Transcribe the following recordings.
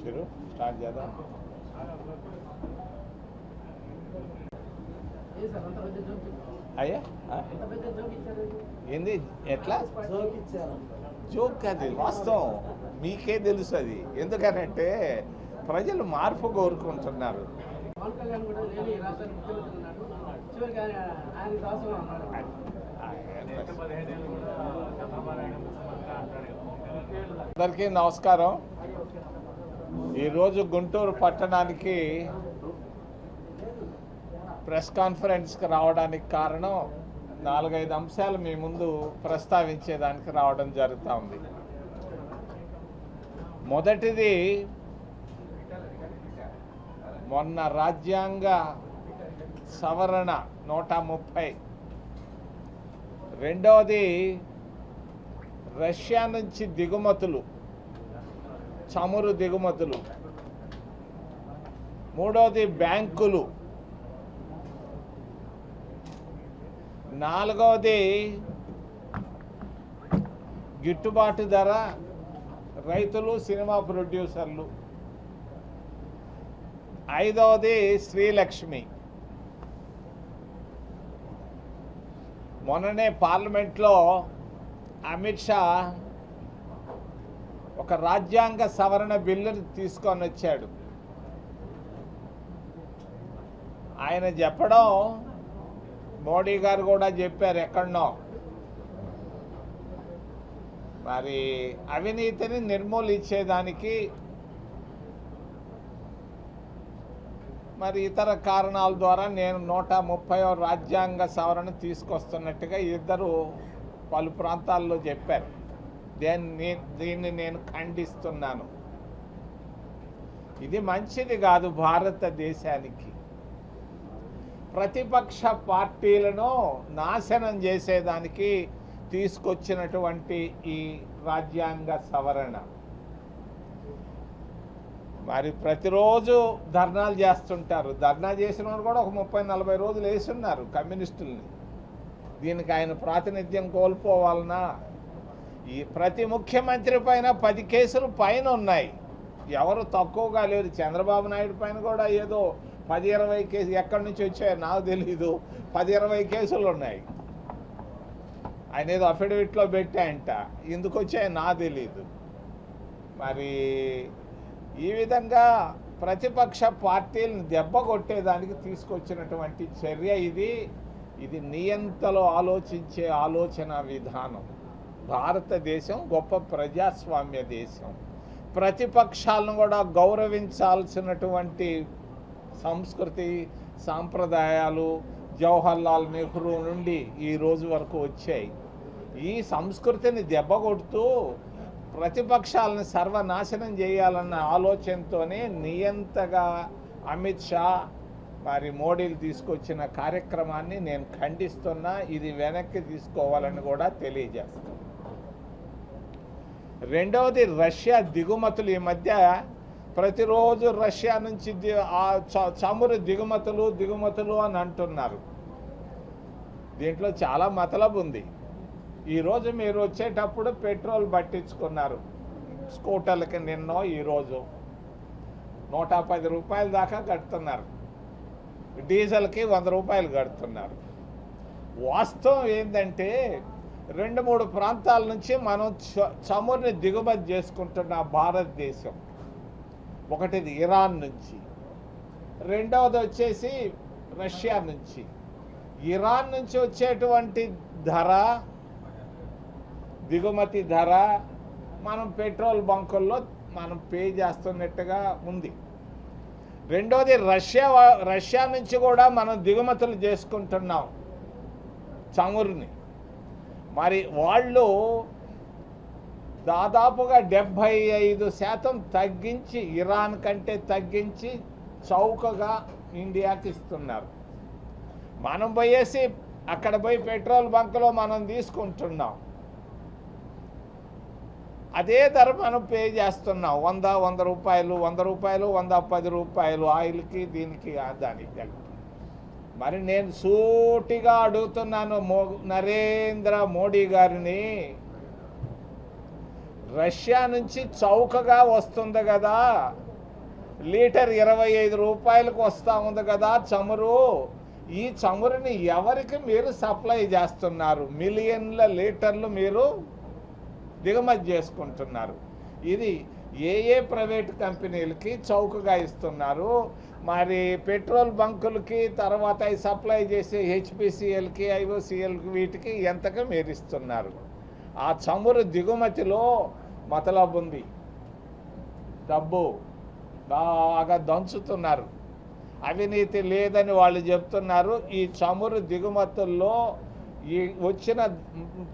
शुरू? स्टार्ट ज़्यादा? అయ్యా ఏంది? ఎట్లా? జోక్ అది వాస్తవం. మీకే తెలుసు అది. ఎందుకనంటే ప్రజలు మార్పు కోరుకుంటున్నారు. అందరికీ నమస్కారం. ఈరోజు గుంటూరు పట్టణానికి ప్రెస్ కాన్ఫరెన్స్కి రావడానికి కారణం నాలుగైదు అంశాలు మీ ముందు ప్రస్తావించేదానికి రావడం జరుగుతూ ఉంది. మొదటిది మొన్న రాజ్యాంగ సవరణ నూట ముప్పై. రెండవది రష్యా నుంచి దిగుమతులు చమురు దిగుమతులు. మూడవది బ్యాంకులు నాలుగవది గిట్టుబాటు ధర రైతులు సినిమా ప్రొడ్యూసర్లు. ఐదవది శ్రీలక్ష్మి. మొన్ననే పార్లమెంట్లో అమిత్ షా ఒక రాజ్యాంగ సవరణ బిల్లును తీసుకొని వచ్చాడు ఆయన చెప్పడం మోడీ గారు కూడా చెప్పారు ఎక్కడనో. మరి అవినీతిని నిర్మూలించేదానికి మరి ఇతర కారణాల ద్వారా నేను నూట ముప్పై రాజ్యాంగ సవరణ తీసుకొస్తున్నట్టుగా ఇద్దరు పలు ప్రాంతాల్లో చెప్పారు. దీన్ని దీన్ని నేను ఖండిస్తున్నాను. ఇది మంచిది కాదు భారతదేశానికి. ప్రతిపక్ష పార్టీలను నాశనం చేసేదానికి తీసుకొచ్చినటువంటి ఈ రాజ్యాంగ సవరణ. మరి ప్రతిరోజు ధర్నాలు చేస్తుంటారు. ధర్నా చేసిన వాళ్ళు కూడా ఒక ముప్పై నలభై రోజులు వేసున్నారు కమ్యూనిస్టుల్ని. దీనికి ఆయన ప్రాతినిధ్యం కోల్పోవాలనా? ఈ ప్రతి ముఖ్యమంత్రి పైన పది కేసులు పైన ఉన్నాయి ఎవరు తక్కువగా లేరు. చంద్రబాబు నాయుడు పైన కూడా ఏదో పది ఇరవై కేసు ఎక్కడి నుంచి వచ్చాయో నాకు తెలీదు. పది ఇరవై కేసులు ఉన్నాయి. ఆయన ఏదో అఫిడవిట్లో పెట్టాయంట. ఎందుకు వచ్చాయో నాకు తెలీదు. మరి ఈ విధంగా ప్రతిపక్ష పార్టీలను దెబ్బ కొట్టేదానికి తీసుకొచ్చినటువంటి చర్య ఇది. ఇది నియంతలో ఆలోచించే ఆలోచన విధానం. భారతదేశం గొప్ప ప్రజాస్వామ్య దేశం. ప్రతిపక్షాలను కూడా గౌరవించాల్సినటువంటి సంస్కృతి సాంప్రదాయాలు జవహర్లాల్ నెహ్రూ నుండి ఈ రోజు వరకు వచ్చాయి. ఈ సంస్కృతిని దెబ్బకొడుతూ ప్రతిపక్షాలను సర్వనాశనం చేయాలన్న ఆలోచనతోనే నియంతగా అమిత్ షా మరి మోడీలు తీసుకొచ్చిన కార్యక్రమాన్ని నేను ఖండిస్తున్నా ఇది వెనక్కి తీసుకోవాలని కూడా తెలియజేస్తాను. రెండవది రష్యా దిగుమతులు ఈ మధ్య ప్రతిరోజు రష్యా నుంచి చ- చమురు దిగుమతులు దిగుమతులు అని అంటున్నారు. దీంట్లో చాలా మతలబు ఉంది. ఈరోజు మీరు వచ్చేటప్పుడు పెట్రోల్ పట్టించుకున్నారు. స్కూటర్లకి నిన్నో ఈరోజు నూట పది రూపాయల దాకా కడుతున్నారు. డీజిల్కి వంద రూపాయలు కడుతున్నారు. వాస్తవం ఏంటంటే రెండు మూడు ప్రాంతాల నుంచి మనం చ- చమురుని దిగుమతి చేసుకుంటున్న భారతదేశం. ఒకటిది ఇరాన్ నుంచి రెండవది వచ్చేసి రష్యా నుంచి. ఇరాన్ నుంచి వచ్చేటువంటి ధర దిగుమతి ధర మనం పెట్రోల్ బంకుల్లో మనం పే చేస్తున్నట్టుగా ఉంది. రెండోది రష్యా రష్యా నుంచి కూడా మనం దిగుమతులు చేసుకుంటున్నాం చమురుని. మరి వాళ్ళు దాదాపుగా డెబ్భై ఐదు శాతం తగ్గించి ఇరాన్ కంటే తగ్గించి చౌకగా ఇండియాకి ఇస్తున్నారు. మనం పోయేసి అక్కడ పోయి పెట్రోల్ బంక్లో మనం తీసుకుంటున్నాం. అదే ధర మనం పే చేస్తున్నాం. వంద వంద రూపాయలు వంద రూపాయలు వంద పది రూపాయలు ఆయిల్కి దీనికి దానికి కలిపి మరి నేను సూటిగా అడుగుతున్నాను మో నరేంద్ర మోడీ గారిని. రష్యా నుంచి చౌకగా వస్తుంది కదా. లీటర్ ఇరవై ఐదు రూపాయలకు వస్తూ ఉంది కదా చమురు. ఈ చమురుని ఎవరికి మీరు సప్లై చేస్తున్నారు? మిలియన్ల లీటర్లు మీరు దిగుమతి చేసుకుంటున్నారు. ఇది ఏ ఏ ప్రైవేట్ కంపెనీలకి చౌకగా ఇస్తున్నారు? మరి పెట్రోల్ బంకులకి తర్వాత అవి సప్లై చేసే హెచ్పిసిఎల్కి ఐఓసిఎల్కి వీటికి ఎంతగా మీరు ఇస్తున్నారు? ఆ చమురు దిగుమతిలో మతలబ్ ఉంది డబ్బు బాగా దంచుతున్నారు. అవినీతి లేదని వాళ్ళు చెప్తున్నారు. ఈ చమురు దిగుమతుల్లో ఈ వచ్చిన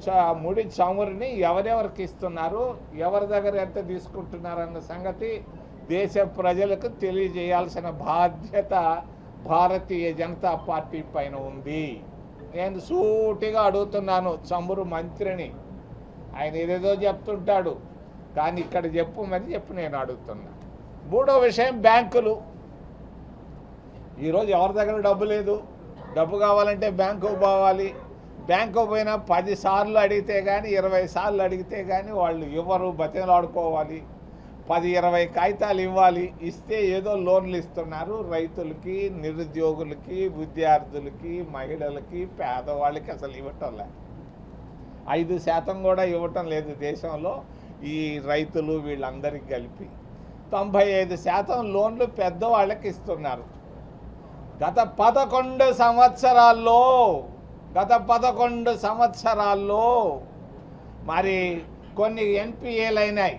చ- ముడి చమురుని ఎవరెవరికి ఇస్తున్నారు? ఎవరి దగ్గర ఎంత తీసుకుంటున్నారన్న సంగతి దేశ ప్రజలకు తెలియజేయాల్సిన బాధ్యత భారతీయ జనతా పార్టీ పైన ఉంది. నేను సూటిగా అడుగుతున్నాను చమురు మంత్రిని. ఆయన ఏదేదో చెప్తుంటాడు. కానీ ఇక్కడ చెప్పమని చెప్పి నేను అడుగుతున్నా. మూడో విషయం బ్యాంకులు. ఈరోజు ఎవరి దగ్గర డబ్బు లేదు? డబ్బు కావాలంటే బ్యాంకుకు పోవాలి. బ్యాంకు పోయినా పది సార్లు అడిగితే కానీ ఇరవై సార్లు అడిగితే కానీ వాళ్ళు ఇవ్వరు బతిలాడుకోవాలి పది ఇరవై కాగితాలు ఇవ్వాలి. ఇస్తే ఏదో లోన్లు ఇస్తున్నారు. రైతులకి నిరుద్యోగులకి విద్యార్థులకి మహిళలకి పేదవాళ్ళకి అసలు ఇవ్వటం లేదు. ఐదు శాతం కూడా ఇవ్వటం లేదు దేశంలో. ఈ రైతులు వీళ్ళందరికీ కలిపి తొంభై ఐదు శాతం లోన్లు పెద్దవాళ్ళకి ఇస్తున్నారు. గత పదకొండు సంవత్సరాల్లో గత పదకొండు సంవత్సరాల్లో మరి కొన్ని ఎన్పిఏలు అయినాయి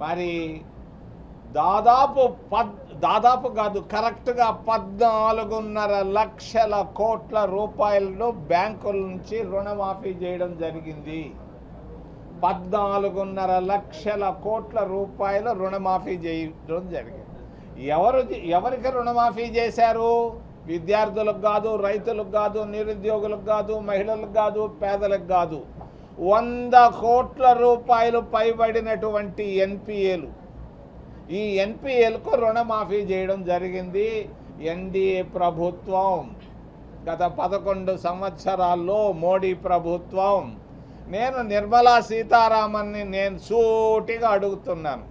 మరి దాదాపు పద్ దాదాపు కాదు కరెక్ట్గా పద్నాలుగున్నర లక్షల కోట్ల రూపాయలను బ్యాంకుల నుంచి రుణమాఫీ చేయడం జరిగింది. పద్నాలుగున్నర లక్షల కోట్ల రూపాయలు రుణమాఫీ చేయడం జరిగింది. ఎవరు ఎవరికి రుణమాఫీ చేశారు? విద్యార్థులకు కాదు రైతులకు కాదు నిరుద్యోగులకు కాదు మహిళలకు కాదు పేదలకు కాదు. వంద కోట్ల రూపాయలు పైబడినటువంటి ఎన్పిఏలు ఈ ఎన్పిఎల్కు రుణమాఫీ చేయడం జరిగింది. ఎన్డీఏ ప్రభుత్వం గత పదకొండు సంవత్సరాల్లో మోడీ ప్రభుత్వం. నేను నిర్మలా సీతారామన్ని నేను సూటిగా అడుగుతున్నాను.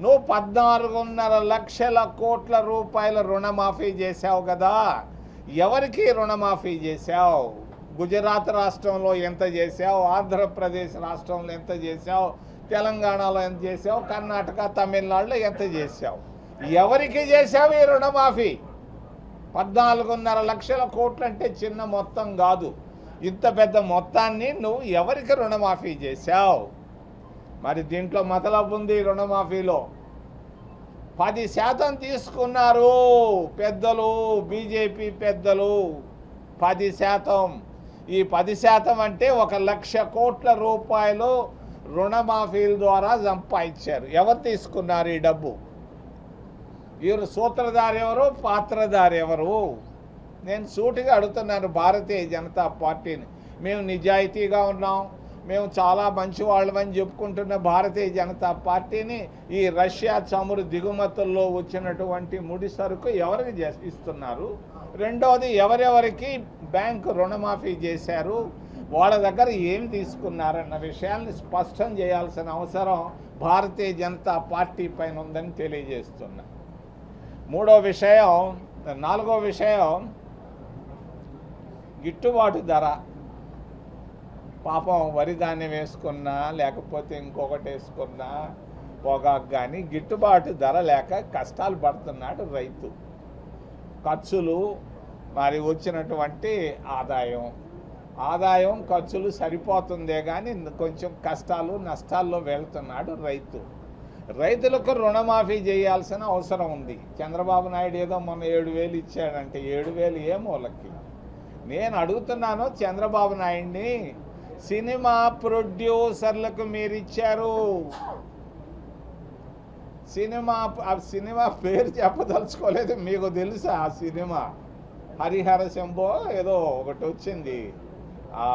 నువ్వు పద్నాలుగున్నర లక్షల కోట్ల రూపాయల రుణమాఫీ చేశావు కదా. ఎవరికి రుణమాఫీ చేశావు? గుజరాత్ రాష్ట్రంలో ఎంత చేశావు? ఆంధ్రప్రదేశ్ రాష్ట్రంలో ఎంత చేశావు? తెలంగాణలో ఎంత చేసావు? కర్ణాటక తమిళనాడులో ఎంత చేసావు? ఎవరికి చేసావు ఈ రుణమాఫీ? పద్నాలుగున్నర లక్షల కోట్లు అంటే చిన్న మొత్తం కాదు. ఇంత పెద్ద మొత్తాన్ని నువ్వు ఎవరికి రుణమాఫీ చేశావు? మరి దీంట్లో మతలబు ఉంది రుణమాఫీలో. పది శాతం తీసుకున్నారు పెద్దలు బీజేపీ పెద్దలు. పది శాతం. ఈ పది శాతం అంటే ఒక లక్ష కోట్ల రూపాయలు రుణమాఫీల ద్వారా సంపాదించారు. ఎవరు తీసుకున్నారు ఈ డబ్బు? వీరు సూత్రధారి ఎవరు? పాత్రధారి ఎవరు? నేను సూటిగా అడుగుతున్నాను భారతీయ జనతా పార్టీని. మేము నిజాయితీగా ఉన్నాం. మేము చాలా మంచి వాళ్ళమని చెప్పుకుంటున్న భారతీయ జనతా పార్టీని ఈ రష్యా చమురు దిగుమతుల్లో వచ్చినటువంటి ముడి సరుకు ఎవరికి ఇస్తున్నారు? రెండవది ఎవరెవరికి బ్యాంకు రుణమాఫీ చేశారు? వాళ్ళ దగ్గర ఏం తీసుకున్నారన్న విషయాన్ని స్పష్టం చేయాల్సిన అవసరం భారతీయ జనతా పార్టీ పైన ఉందని తెలియజేస్తున్నా. మూడో విషయం నాలుగో విషయం గిట్టుబాటు ధర. పాపం వరి ధాన్యం వేసుకున్నా లేకపోతే ఇంకొకటి వేసుకున్నా పొగాకు కానీ గిట్టుబాటు ధర లేక కష్టాలు పడుతున్నాడు రైతు. ఖర్చులు మరి వచ్చినటువంటి ఆదాయం ఆదాయం ఖర్చులు సరిపోతుందే కానీ కొంచెం కష్టాలు నష్టాల్లో వెళ్తున్నాడు రైతు. రైతులకు రుణమాఫీ చేయాల్సిన అవసరం ఉంది. చంద్రబాబు నాయుడు ఏదో మొన్న ఏడు వేలు ఇచ్చాడంటే ఏడు వేలు ఏ మూలకి నేను అడుగుతున్నాను చంద్రబాబు నాయుడిని సినిమా ప్రొడ్యూసర్లకు మీరు ఇచ్చారు. సినిమా ఆ సినిమా పేరు చెప్పదలుచుకోలేదు మీకు తెలుసా ఆ సినిమా? హరిహర శంభో ఏదో ఒకటి వచ్చింది. ఆ,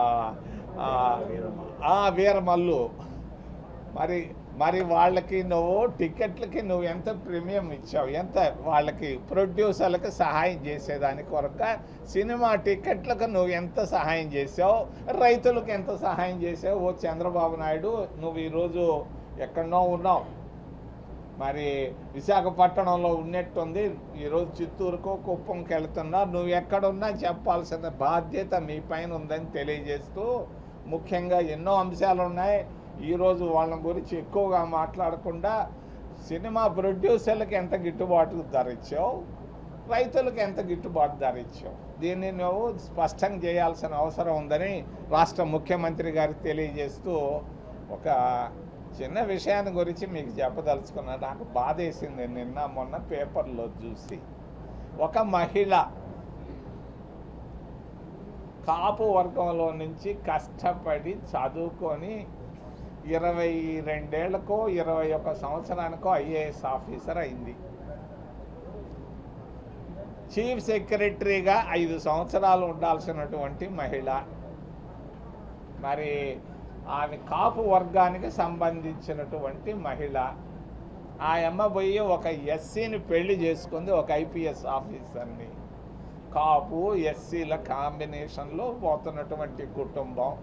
వీరమల్లు. మరి మరి వాళ్ళకి నువ్వు టికెట్లకి నువ్వు ఎంత ప్రీమియం ఇచ్చావు? ఎంత వాళ్ళకి ప్రొడ్యూసర్లకు సహాయం చేసేదాని కొరక సినిమా టికెట్లకు నువ్వు ఎంత సహాయం చేసావు? రైతులకు ఎంత సహాయం చేసావు? ఓ చంద్రబాబు నాయుడు నువ్వు ఈరోజు ఎక్కడనో ఉన్నావు. మరి విశాఖపట్నంలో ఉన్నట్టుంది. ఈరోజు చిత్తూరుకో కుప్పంకి వెళ్తున్నా నువ్వు ఎక్కడున్నా చెప్పాల్సిన బాధ్యత మీ పైన ఉందని తెలియజేస్తూ ముఖ్యంగా ఎన్నో అంశాలు ఉన్నాయి. ఈరోజు వాళ్ళ గురించి ఎక్కువగా మాట్లాడకుండా సినిమా ప్రొడ్యూసర్లకు ఎంత గిట్టుబాటు ధర ఇచ్చావు? రైతులకు ఎంత గిట్టుబాటు ధర ఇచ్చావు? దీన్ని నువ్వు స్పష్టంగా చేయాల్సిన అవసరం ఉందని రాష్ట్ర ముఖ్యమంత్రి గారికి తెలియజేస్తూ ఒక చిన్న విషయాన్ని గురించి మీకు చెప్పదలుచుకున్నా నాకు బాధ వేసింది నిన్న మొన్న పేపర్లో చూసి. ఒక మహిళ కాపు వర్గంలో నుంచి కష్టపడి చదువుకొని ఇరవై రెండేళ్ళకో ఇరవై ఒక సంవత్సరానికో ఐఏఎస్ ఆఫీసర్ అయింది. చీఫ్ సెక్రటరీగా ఐదు సంవత్సరాలు ఉండాల్సినటువంటి మహిళ. మరి ఆమె కాపు వర్గానికి సంబంధించినటువంటి మహిళ. ఆ అమ్మ పోయి ఒక ఎస్సీని పెళ్ళి చేసుకుంది ఒక ఐపీఎస్ ఆఫీసర్ని. కాపు ఎస్సీల కాంబినేషన్లో పోతున్నటువంటి కుటుంబం.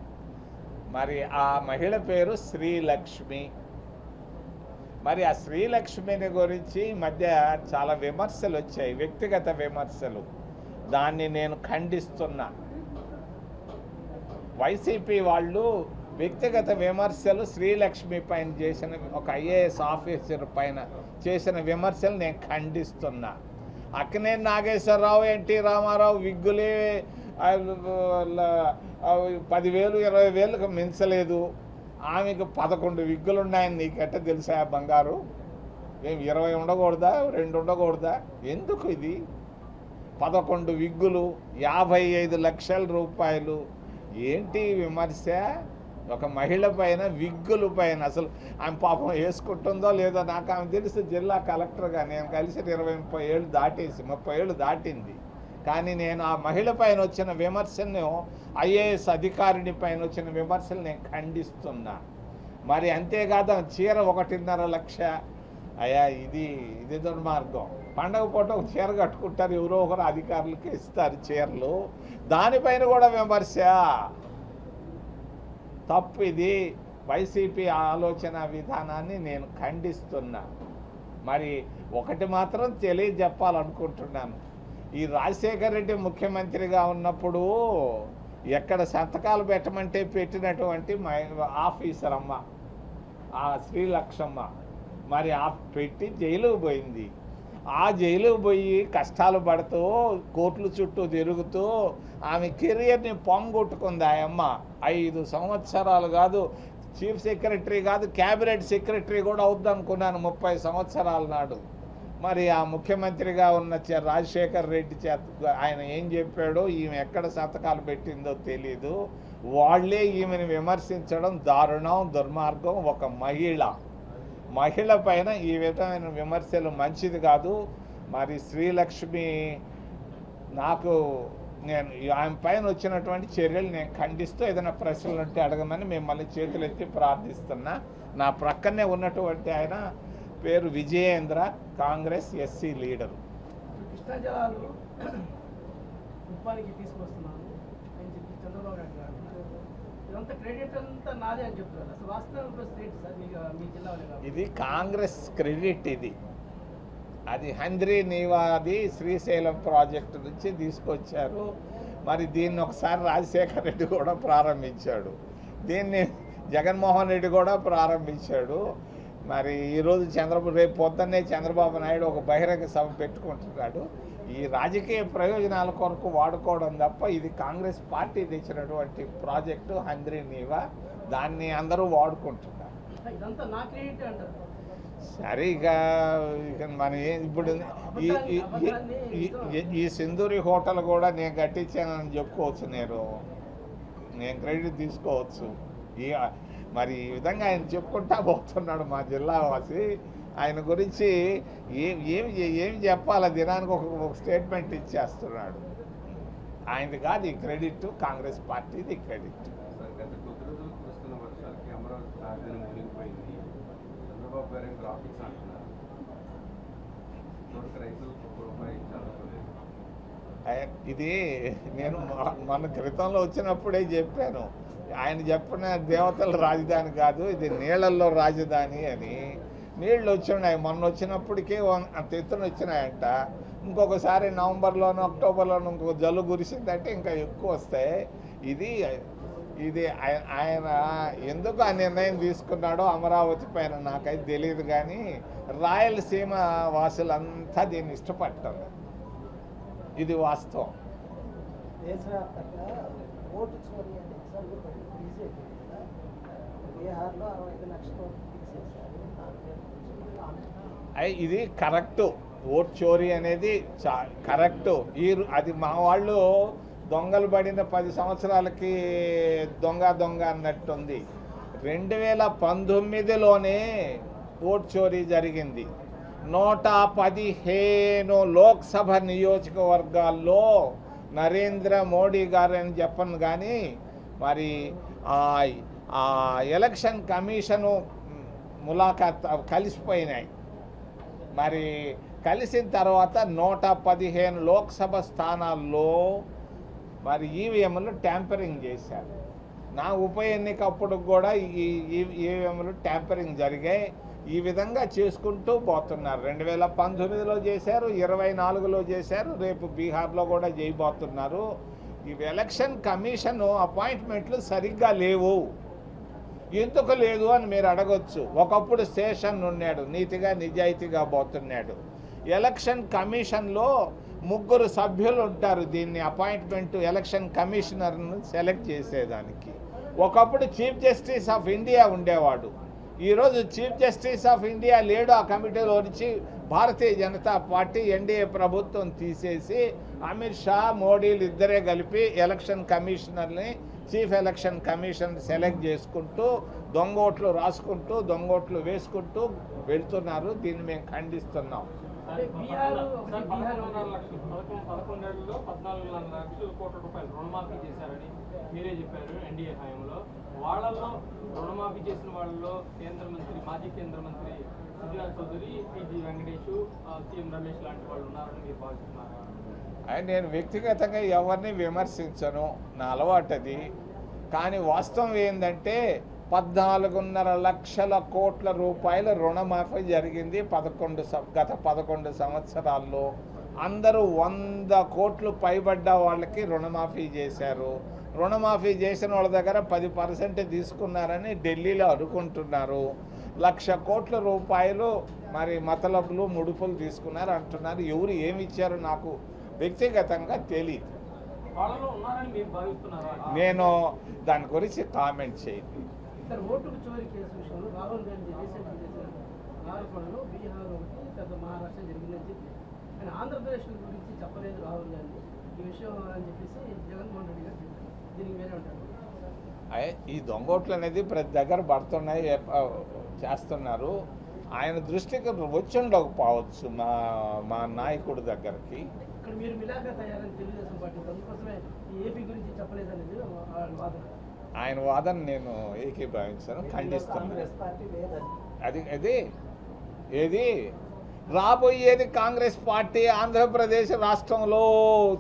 మరి ఆ మహిళ పేరు శ్రీలక్ష్మి. మరి ఆ శ్రీలక్ష్మిని గురించి ఈ మధ్య చాలా విమర్శలు వచ్చాయి వ్యక్తిగత విమర్శలు. దాన్ని నేను ఖండిస్తున్నా. వైసీపీ వాళ్ళు వ్యక్తిగత విమర్శలు శ్రీలక్ష్మి పైన చేసిన ఒక ఐఏఎస్ ఆఫీసర్ పైన చేసిన విమర్శలు నేను ఖండిస్తున్నా. అక్కనే నాగేశ్వరరావు ఎన్టీ రామారావు విగ్గులే పదివేలు ఇరవై వేలకు మించలేదు. ఆమెకు పదకొండు విగ్గులు ఉన్నాయని నీకెట్ట తెలుసా బంగారు? ఏం ఇరవై ఉండకూడదా? రెండు ఉండకూడదా? ఎందుకు ఇది? పదకొండు విగ్గులు యాభై ఐదు లక్షల రూపాయలు. ఏంటి విమర్శ? ఒక మహిళ పైన విగ్గుల పైన అసలు ఆమె పాపం వేసుకుంటుందో లేదో నాకు ఆమె తెలుసు జిల్లా కలెక్టర్గా నేను కలిసి ఇరవై ముప్పై ఏళ్ళు దాటేసి ముప్పై ఏళ్ళు దాటింది. కానీ నేను ఆ మహిళ పైన వచ్చిన విమర్శను ఐఏఎస్ అధికారిని పైన వచ్చిన విమర్శలు నేను ఖండిస్తున్నా. మరి అంతేకాదు చీర ఒకటిన్నర లక్ష. అయ్యా ఇది ఇది దుర్మార్గం. పండగ పూట ఒక చీర కట్టుకుంటారు ఎవరో ఒకరు అధికారులకి ఇస్తారు చీరలు. దానిపైన కూడా విమర్శ. తప్పు ఇది వైసీపీ ఆలోచన విధానాన్ని నేను ఖండిస్తున్నా. మరి ఒకటి మాత్రం తెలియజెప్పాలనుకుంటున్నాను. ఈ రాజశేఖర రెడ్డి ముఖ్యమంత్రిగా ఉన్నప్పుడు ఎక్కడ సంతకాలు పెట్టమంటే పెట్టినటువంటి మై- ఆఫీసర్ అమ్మ ఆ శ్రీలక్ష్మ మరి ఆ పెట్టి జైలుకు పోయింది. ఆ జైలు పోయి కష్టాలు పడుతూ కోర్టుల చుట్టూ తిరుగుతూ ఆమె కెరియర్ని పొంగొట్టుకుంది ఆ అమ్మ. ఐదు సంవత్సరాలు కాదు చీఫ్ సెక్రటరీ కాదు క్యాబినెట్ సెక్రటరీ కూడా అవుద్దనుకున్నాను ముప్పై సంవత్సరాల నాడు. మరి ఆ ముఖ్యమంత్రిగా ఉన్న రాజశేఖర్ రెడ్డి చేత ఆయన ఏం చెప్పాడో ఈమె ఎక్కడ సంతకాలు పెట్టిందో తెలీదు. వాళ్ళే ఈమెను విమర్శించడం దారుణం దుర్మార్గం. ఒక మహిళ మహిళ పైన ఈ విధమైన విమర్శలు మంచిది కాదు. మరి శ్రీలక్ష్మి నాకు నేను ఆమె పైన వచ్చినటువంటి చర్యలు నేను ఖండిస్తూ ఏదైనా ప్రశ్నలు ఉంటే అడగమని మిమ్మల్ని చేతులెత్తి ప్రార్థిస్తున్నా. నా ప్రక్కనే ఉన్నటువంటి ఆయన పేరు విజయేంద్ర కాంగ్రెస్ ఎస్సీ లీడరు. తీసుకొస్తున్నాను. ఇది కాంగ్రెస్ క్రెడిట్ ఇది. అది హంద్రీ నీవాది శ్రీశైలం ప్రాజెక్టు నుంచి తీసుకొచ్చారు. మరి దీన్ని ఒకసారి రాజశేఖర్ రెడ్డి కూడా ప్రారంభించాడు. దీన్ని జగన్మోహన్ రెడ్డి కూడా ప్రారంభించాడు. మరి ఈరోజు చంద్రబాబు రేపు పొద్దున్నే చంద్రబాబు నాయుడు ఒక బహిరంగ సభ పెట్టుకుంటున్నాడు. ఈ రాజకీయ ప్రయోజనాల కొరకు వాడుకోవడం తప్ప ఇది కాంగ్రెస్ పార్టీ తెచ్చినటువంటి ప్రాజెక్టు హంద్రీ నీవా. దాన్ని అందరూ వాడుకుంటున్నారు. సరే ఇక ఇక మన ఏ- ఇప్పుడు ఈ సింధూరి హోటల్ కూడా నేను కట్టించానని చెప్పుకోవచ్చు నేను. నేను క్రెడిట్ తీసుకోవచ్చు. ఈ మరి ఈ విధంగా ఆయన చెప్పుకుంటా పోతున్నాడు మా జిల్లా వాసి ఆయన గురించి ఏం ఏం ఏం చెప్పాలి? దినానికి ఒక ఒక స్టేట్మెంట్ ఇచ్చేస్తున్నాడు. ఆయనది కాదు ఈ క్రెడిట్ కాంగ్రెస్ పార్టీది క్రెడిట్ ఇది నేను మొ- మొన్న క్రితంలో వచ్చినప్పుడే చెప్పాను. ఆయన చెప్పిన దేవతల రాజధాని కాదు ఇది నీళ్ళల్లో రాజధాని అని. నీళ్ళు వచ్చినాయి మొన్న వచ్చినప్పటికే వన్- అంత ఎత్తున వచ్చినాయంట. ఇంకొకసారి నవంబర్లోనూ అక్టోబర్లోనూ ఇంకొక జల్లు కురిసిందంటే ఇంకా ఎక్కువ వస్తాయి ఇది ఇది ఆయ- ఆయన ఎందుకు ఆ నిర్ణయం తీసుకున్నాడో అమరావతి పైన నాకైతే తెలియదు కానీ రాయలసీమ వాసులంతా దీన్ని ఇష్టపడటం ఇది వాస్తవం. దేశవ్యాప్తంగా బీజేపీ బీహార్లో అరవై ఐదు లక్షల ఇది కరెక్ట్. ఓట్ చోరీ అనేది చా కరెక్ట్. ఈ అది మా వాళ్ళు దొంగలు పడిన పది సంవత్సరాలకి దొంగ దొంగ అన్నట్టుంది. రెండు వేల పంతొమ్మిదిలోనే ఓట్ చోరీ జరిగింది. నూట పదిహేను లోక్సభ నియోజకవర్గాల్లో నరేంద్ర మోడీ గారు అని చెప్పను కానీ మరి ఆ ఆ ఎలక్షన్ కమిషను ములాఖాత్ కలిసిపోయినాయి. మరి కలిసిన తర్వాత నూట పదిహేను లోక్సభ స్థానాల్లో మరి ఈవీఎంలు ట్యాంపరింగ్ చేశారు. నా ఉప ఎన్నిక అప్పుడు కూడా ఈ ఈవీఎంలు ట్యాంపరింగ్ జరిగాయి. ఈ విధంగా చేసుకుంటూ పోతున్నారు. రెండు వేల పంతొమ్మిదిలో చేశారు ఇరవై నాలుగులో చేశారు రేపు బీహార్లో కూడా చేయబోతున్నారు. ఈ ఎలక్షన్ కమిషన్ అపాయింట్మెంట్లు సరిగ్గా లేవు. ఎందుకు లేదు అని మీరు అడగొచ్చు. ఒకప్పుడు శేషన్ ఉన్నాడు నీతిగా నిజాయితీగా పోతున్నాడు. ఎలక్షన్ కమిషన్లో ముగ్గురు సభ్యులు ఉంటారు దీన్ని అపాయింట్మెంట్ ఎలక్షన్ కమిషనర్ను సెలెక్ట్ చేసేదానికి. ఒకప్పుడు చీఫ్ జస్టిస్ ఆఫ్ ఇండియా ఉండేవాడు. ఈరోజు చీఫ్ జస్టిస్ ఆఫ్ ఇండియా లేడు ఆ కమిటీలో నుంచి భారతీయ జనతా పార్టీ ఎన్డీఏ ప్రభుత్వం తీసేసి అమిత్ షా మోడీలు ఇద్దరే కలిపి ఎలక్షన్ కమిషనర్ని చీఫ్ ఎలక్షన్ కమిషన్ సెలెక్ట్ చేసుకుంటూ దొంగోట్లు రాసుకుంటూ దొంగోట్లు వేసుకుంటూ వెళ్తున్నారు. దీన్ని మేము ఖండిస్తున్నాం. పదకొండు పదకొండేళ్ళలో పద్నాలుగున్నర లక్షల రూపాయలు రుణమాఫీ చేశారని మీరే చెప్పారు ఎన్డీఏ హయాంలో. వాళ్ళల్లో రుణమాఫీ చేసిన వాళ్ళలో కేంద్ర మంత్రి మాజీ కేంద్ర మంత్రి సుజనా చౌదరి టీజీ వెంకటేష్ ఆ, సీఎం రమేష్ లాంటి వాళ్ళు ఉన్నారని మీరు భావిస్తున్నారా? అండ్ నేను వ్యక్తిగతంగా ఎవరిని విమర్శించను. నా అలవాటు అది కానీ వాస్తవం ఏంటంటే పద్నాలుగున్నర లక్షల కోట్ల రూపాయల రుణమాఫీ జరిగింది పదకొండు గత పదకొండు సంవత్సరాల్లో. అందరూ వంద కోట్లు పైబడ్డ వాళ్ళకి రుణమాఫీ చేశారు. రుణమాఫీ చేసిన వాళ్ళ దగ్గర పది పర్సెంట్ తీసుకున్నారని ఢిల్లీలో అనుకుంటున్నారు. లక్ష కోట్ల రూపాయలు మరి మతలబులు ముడుపులు తీసుకున్నారు అంటున్నారు. ఎవరు ఏమి ఇచ్చారు నాకు వ్యక్తిగతంగా తెలియదు నేను దాని గురించి కామెంట్ ఆంధ్రప్రదేశ్ గురించి చెప్పలేదు రాహుల్ గాంధీ. ఈ విషయం అని చెప్పేసి జగన్మోహన్ రెడ్డి గారు చెప్పారు. దీనికి వేరే ఉంటారు అయ్- ఈ దొంగోట్లు అనేది ప్రతి దగ్గర పడుతున్నాయి చేస్తున్నారు. ఆయన దృష్టికి వచ్చి ఉండకపోవచ్చు మా మా నాయకుడి దగ్గరికి. ఇక్కడ మీరు మిలాగా తయారని తెలుగుదేశం పార్టీ అందుకోసమే ఈ ఏపీ గురించి చెప్పలేదనేది వాదన. ఆయన వాదన నేను ఏకీభవించాను లేదని. అది అది ఏది? రాబోయేది కాంగ్రెస్ పార్టీ ఆంధ్రప్రదేశ్ రాష్ట్రంలో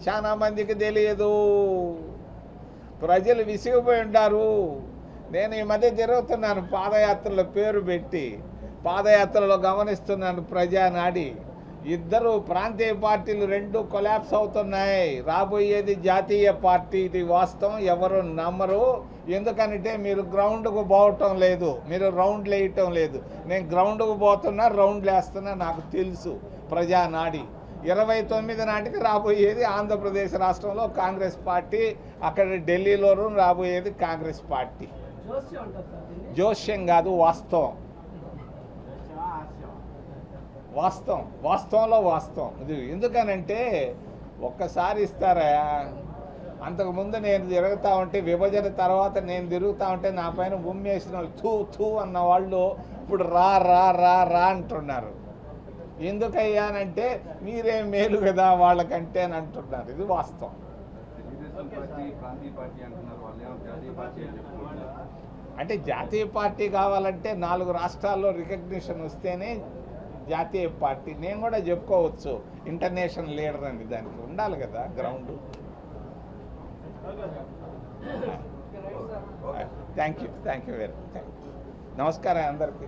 చాలా మందికి తెలియదు. ప్రజలు విసిగిపోయి ఉంటారు నేను ఈ మధ్య తిరుగుతున్నాను పాదయాత్రల పేరు పెట్టి పాదయాత్రలో గమనిస్తున్నాను ప్రజానాడి. ఇద్దరు ప్రాంతీయ పార్టీలు రెండు కొలాప్స్ అవుతున్నాయి. రాబోయేది జాతీయ పార్టీ. ఇది వాస్తవం. ఎవరు నమ్మరు. ఎందుకంటే మీరు గ్రౌండ్కు పోవటం లేదు. మీరు రౌండ్లు వేయటం లేదు. నేను గ్రౌండ్కు పోతున్నా రౌండ్లు వేస్తున్నా నాకు తెలుసు. ప్రజానాడి. ఇరవై తొమ్మిది నాటికి రాబోయేది ఆంధ్రప్రదేశ్ రాష్ట్రంలో కాంగ్రెస్ పార్టీ. అక్కడ ఢిల్లీలోనూ రాబోయేది కాంగ్రెస్ పార్టీ. జోస్యం కాదు వాస్తవం. వాస్తవం వాస్తవంలో వాస్తవం. ఇది ఎందుకనంటే ఒక్కసారి ఇస్తారా? అంతకుముందు నేను తిరుగుతా ఉంటే విభజన తర్వాత నేను తిరుగుతా ఉంటే నా పైన ఉమ్మేసిన వాళ్ళు థూ థూ అన్న వాళ్ళు ఇప్పుడు రా రా రా రా అంటున్నారు. ఎందుకయ్యానంటే మీరే మేలు కదా వాళ్ళకంటే అని అంటున్నారు. ఇది వాస్తవం. అంటే జాతీయ పార్టీ కావాలంటే నాలుగు రాష్ట్రాల్లో రికగ్నిషన్ వస్తేనే జాతీయ పార్టీ నేను కూడా చెప్పుకోవచ్చు. ఇంటర్నేషనల్ లీడర్ అని దానికి. ఉండాలి కదా ground. Thank you thank you very thank you నమస్కారం అందరికీ.